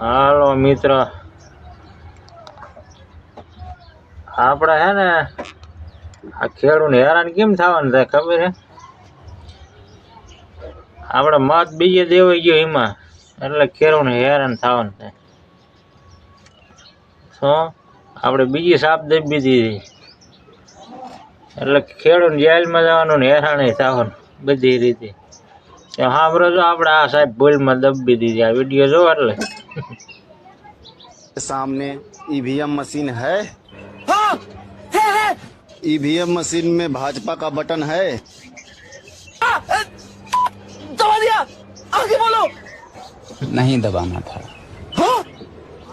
હાલો, મિત્ર. આપણે હે ને, આ ખેડૂને હેરાન કેમ થવાનું થાય, ખબર હે? આપણે મત બીજે દેવાઈ ગયો એમાં, એટલે ખેડૂને હેરાન થવાનું થાય. શું? આપણે બીજી સાપ દબી દીધી. એટલે ખેડૂને જેલમાં જવાનું ને હેરાન થવાનું, બધી રીતે. સાંભળો છો આપણે આ સાહેબ ભૂલમાં દબી દીધી, આ વીડિયો જો એટલે. सामने ईवीएम मशीन है ईवीएम मशीन में भाजपा का बटन है नहीं दबाना था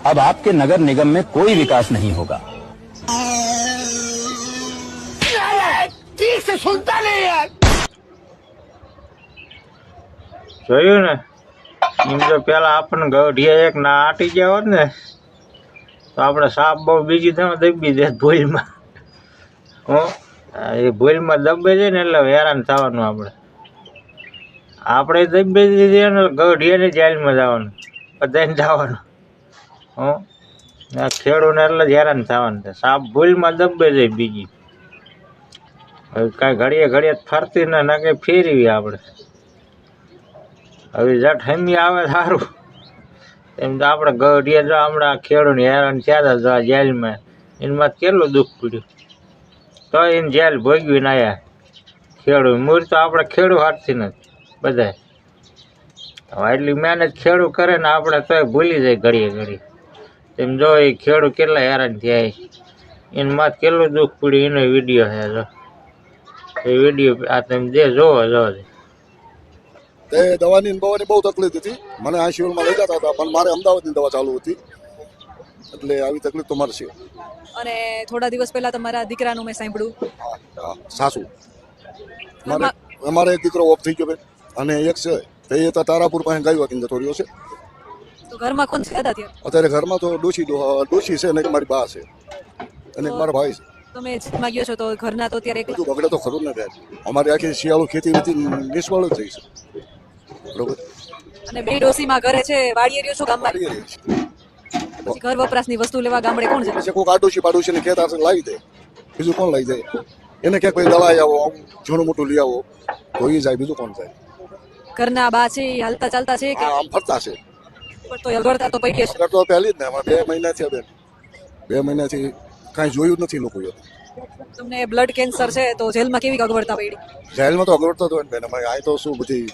अब आपके नगर निगम में कोई विकास नहीं होगा જોયું ને એમ તો પેલા આપણને ગઢિયા એક ના આટી ગયા હોત ને તો આપણે સાપ બહુ બીજી તમે દબી દે ભૂલમાં હો? એ ભૂલમાં દબે છે ને એટલે હેરાન થવાનું આપણે. આપણે દબી દીધી ને ગઢિયાને જેલમાં જવાનું. બધાને જવાનું. હો? આ ખેડૂને એટલે જ હેરાન થવાનું છે. સાપ ભૂલમાં દબે છે બીજી. હવે કાંઈ ઘડીએ ઘડીએ ફરતી ને ના કંઈ ફેરવી આપણે. હવે જટ હમી આવે સારું. એમ તો આપણે ગઢિયા જો હમણાં ખેડૂને હેરાન થયા હતા જેલમાં. એમાં કેટલું દુઃખ પડ્યું. તો એને જેલ ભોગવીને આવ્યા ખેડૂત મૂળ તો આપણે ખેડૂ હાથથી નથી હવે એટલી મહેનત ખેડૂ કરે ને આપણે તોય ભૂલી જાય ઘડીએ ઘડી. એમ જો એ ખેડૂ કેટલા હેરાન થયા. એને માથ કેટલું દુઃખ પડ્યું, એનો વીડિયો છે જો. એ વીડિયો આ તમે જે જોવો જો તે દવાની બવાની બહુ તકલીફ હતી. મને આ આઈસીયુમાં લઈ જતા હતા પણ મારે અમદાવાદની દવા ચાલુ હતી. એટલે આવી તકલીફ તો મારે છે. અને થોડા દિવસ પહેલા તમારા દીકરાનું મેં સાંભળ્યું. સાસુ. મારે અમારે એક દીકરો ઓફ થઈ ગયો અને એક છે. તે એ તો તારાપુર પાસે ગાયું વાગીને જતો રહ્યો છે. તો ઘરમાં કોણ છે હતા અત્યારે ઘરમાં તો ડોશી ડોશી છે ને મારી બા છે. અને મારા ભાઈ છે. તમે જીતમાં ગયો છો તો ઘરના તો અત્યારે બધું બગડે તો ખરું ને બેન. અમારી આખી શિયાળો ખેતી વેતી નિષ્ફળ જ થઈ છે. બરોબર. અને બે ડોસીમાં ઘરે છે વાડીએ રહ્યો છો ગામમાં. છે પછી ઘર વપરાશની વસ્તુ લેવા ગામડે કોણ જાય? પછી કોક આડોશી પાડોશી ને ખેત આશે લાવી દે. બીજું કોણ લઈ જાય? એને ક્યાંક કોઈ દવા આવો આમ જૂનું મોટું લઈ આવો તો એ જાય બીજું કોણ જાય? ઘરના બા છે હાલતા ચાલતા છે કે? આમ ફરતા છે. પણ તો અગવડતા તો પૈકી છે. તો પહેલી જ ને બે મહિના છે બેન. બે મહિનાથી કાંઈ જોયું જ નથી લોકોએ તમને બ્લડ કેન્સર છે તો જેલમાં કેવી અગવડતા પડી? જેલમાં તો અગવડતા તો બેન. અમારે અહીં તો શું બધી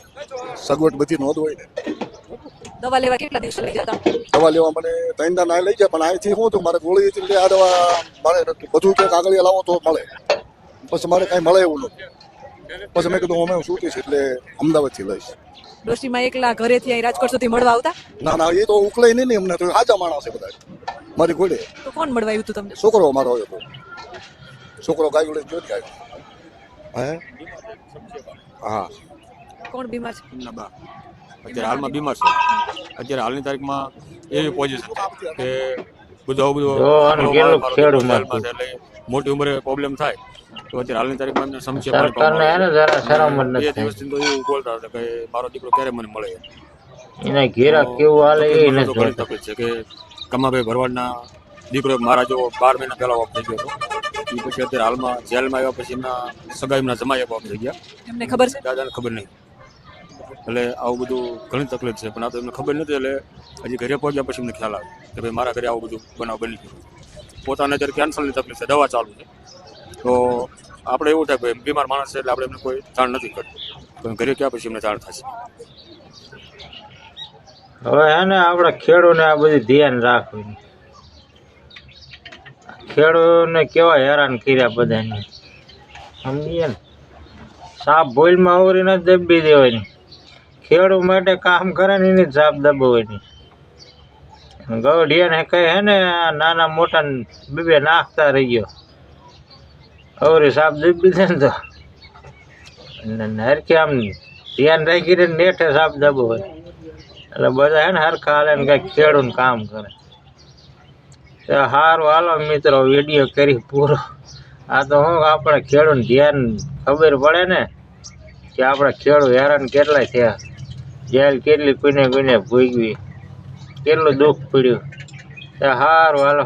સગવડ બધી નોંધ હોય ને. દવા લેવા કેટલા દિવસ લઈ જતા? દવા લેવા મને ત્રણ દાન લઈ જાય પણ અહીંથી શું તો મારે ગોળી હતી આ દવા મારે બધું કે આગળ લાવો તો મળે. પછી મારે કાંઈ મળે એવું નથી પછી મેં કીધું અમે શું છે એટલે અમદાવાદથી લઈશ. ડોસીમાં એકલા ઘરેથી અહીં રાજકોટ સુધી મળવા આવતા? ના ના એ તો ઉકલાઈ નહીં ને એમને તો સાચા માણસ છે બધા. મારી ઘોડે. તો કોણ મળવા આવ્યું હતું તમને? છોકરો અમારો હતો. છોકરો ગાયું ઉડે જોઈ ગાય. હે? હા. કોણ બીમાર છે? નબા અત્યારે હાલમાં બીમાર છે. અત્યારે હાલની તારીખમાં એવી પોઝિશન છે કે બધું બધું મોટી ઉંમરે પ્રોબ્લેમ થાય. તો અત્યારે હાલની તારીખમાં એમને સમસ્યા પણ બે દિવસથી તો એવું બોલતા હતા કે મારો દીકરો ક્યારે મને મળે. એના ઘેરા કેવું હાલે એ. તકલીફ છે કે કમાભાઈ ભરવાડના દીકરો મારા જો બાર મહિના પહેલા ઓફ થઈ ગયો હતો. એ પછી અત્યારે હાલમાં જેલમાં આવ્યા પછી એમના સગા એમના જમાઈ ઓફ થઈ ગયા. એમને ખબર છે? દાદાને ખબર નહીં. એટલે આવું બધું ઘણી તકલીફ છે પણ આ તો એમને ખબર નથી એટલે હજી ઘરે પહોંચ્યા પછી એમને ખ્યાલ આવે કે ભાઈ મારા ઘરે આવું બધું બનાવ બની ગયું પોતાને અત્યારે કેન્સરની તકલીફ છે દવા ચાલુ છે. તો આપણે એવું થાય કે બીમાર માણસ છે એટલે આપણે એમને કોઈ જાણ નથી કરતું પણ ઘરે ગયા પછી એમને જાણ થશે? હવે એને આપણે ખેડૂને આ બધી ધ્યાન રાખવું. ખેડૂતને કેવા હેરાન કર્યા બધાને? સમજીએ ને? સાપ ભૂલમાં આવરીને જ દબી દેવાની ખેડૂત માટે કામ કરે ને એની જ સાપ દબાવવાની ગૌઢિયાને કહે હે ને નાના મોટા બે બે નાખતા રહી ગયો અવરી સાપ દબી દે ને તો. હરખી આમ ધ્યાન રાખીને નેઠે સાપ દબાવે. એટલે બધા હે ને હરખા હાલે ને કંઈક ખેડૂત કામ કરે. સારું હાલો મિત્રો વીડિયો કરી પૂરો. આ તો હું, આપણે ખેડૂત ધ્યાન ખબર પડે ને કે આપણે ખેડૂત હેરાન કેટલાય થયા. જેલ કેટલી કોઈને કોઈને ભોગવી. કેટલું દુઃખ પડ્યું. સારું હાલો.